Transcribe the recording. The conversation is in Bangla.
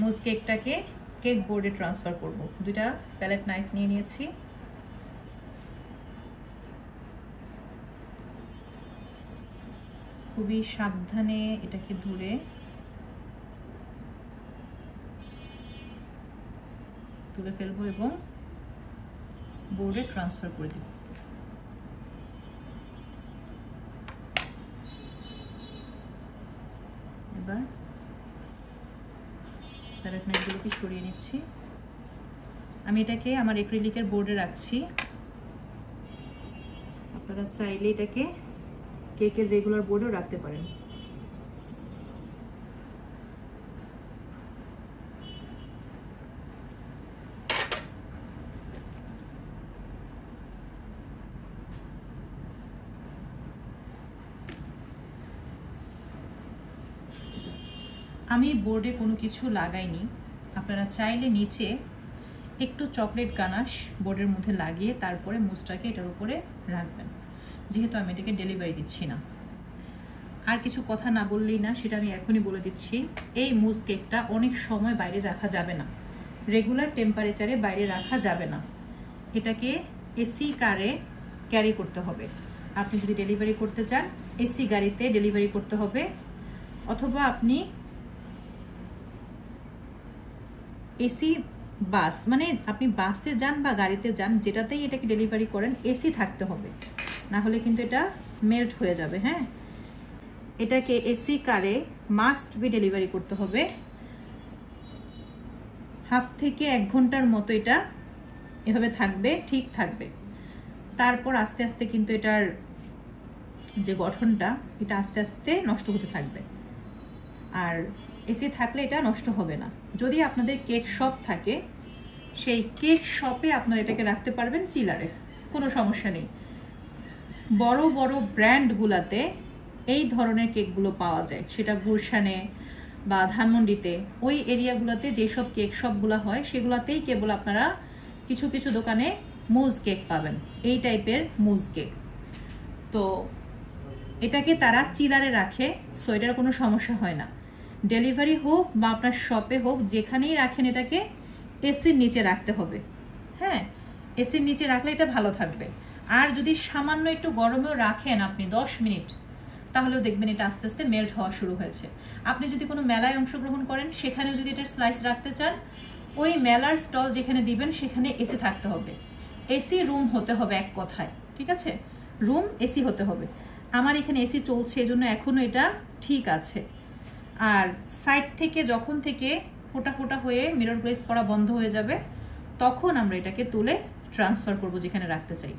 মুজ কেকটাকে কেক বোর্ডে ট্রান্সফার করব। দুইটা প্যালেট নাইফ নিয়ে নিয়েছি। খুবই সাবধানে এটাকে ধরে তুলে ফেলব এবং বোর্ডে ট্রান্সফার করে দেব। এবার প্যালেট নাইটগুলোকে সরিয়ে নিচ্ছি। আমি এটাকে আমার এক্রিলিকের বোর্ডে রাখছি। আপনারা চাইলে এটাকে কেকের রেগুলার বোর্ডেও রাখতে পারেন। আমি বোর্ডে কোনো কিছু লাগাইনি। আপনারা চাইলে নিচে একটু চকলেট গানাশ বোর্ডের মধ্যে লাগিয়ে তারপরে মুসটাকে এটার উপরে রাখবেন। যেহেতু আমি এটাকে ডেলিভারি দিচ্ছি না। আর কিছু কথা না বললেই না, সেটা আমি এখনই বলে দিচ্ছি। এই মুস কেকটা অনেক সময় বাইরে রাখা যাবে না। রেগুলার টেম্পারেচারে বাইরে রাখা যাবে না। এটাকে এসি কারে ক্যারি করতে হবে। আপনি যদি ডেলিভারি করতে চান এসি গাড়িতে ডেলিভারি করতে হবে। অথবা আপনি এসি বাস মানে আপনি বাসে যান বা গাড়িতে যান, যেটাতেই এটাকে ডেলিভারি করেন, এসি থাকতে হবে। না হলে কিন্তু এটা মেল্ট হয়ে যাবে হ্যাঁ? এটাকে এসি কারে মাস্ট বি ডেলিভারি করতে হবে। হাফ থেকে এক ঘণ্টার মতো এটা এভাবে থাকবে, ঠিক থাকবে। তারপর আস্তে আস্তে কিন্তু এটার যে গঠনটা, এটা আস্তে আস্তে নষ্ট হতে থাকবে। আর এসি থাকলে এটা নষ্ট হবে না। যদি আপনাদের কেক শপ থাকে, সেই কেক শপে আপনারা এটাকে রাখতে পারবেন চিলারে, কোনো সমস্যা নেই। বড় বড় ব্র্যান্ডগুলাতে এই ধরনের কেকগুলো পাওয়া যায়। সেটা গুলশানে বা ধানমন্ডিতে, ওই এরিয়াগুলোতে যেসব কেক শপগুলো হয়, সেগুলোতেই কেবল আপনারা কিছু কিছু দোকানে মুজ কেক পাবেন। এই টাইপের মুজ কেক। তো এটাকে তারা চিলারে রাখে, সো এটার কোনো সমস্যা হয় না। ডেলিভারি হোক বা আপনার শপে হোক, যেখানেই রাখেন এটাকে এসির নিচে রাখতে হবে। হ্যাঁ এসির নিচে রাখলে এটা ভালো থাকবে। আর যদি সামান্য একটু গরমেও রাখেন আপনি দশ মিনিট, তাহলেও দেখবেন এটা আস্তে আস্তে মেল্ট হওয়া শুরু হয়েছে। আপনি যদি কোনো মেলায় অংশগ্রহণ করেন সেখানে যদি এটার স্লাইস রাখতে চান, ওই মেলার স্টল যেখানে দিবেন, সেখানে এসি থাকতে হবে। এসি রুম হতে হবে এক কথায়, ঠিক আছে? রুম এসি হতে হবে। আমার এখানে এসি চলছে, এজন্য এখনও এটা ঠিক আছে। আর সাইড থেকে যখন থেকে ফোটা ফোটা হয়ে মিরর প্লেস করা বন্ধ হয়ে যাবে, তখন আমরা এটাকে তুলে ট্রান্সফার করব যেখানে রাখতে চাই।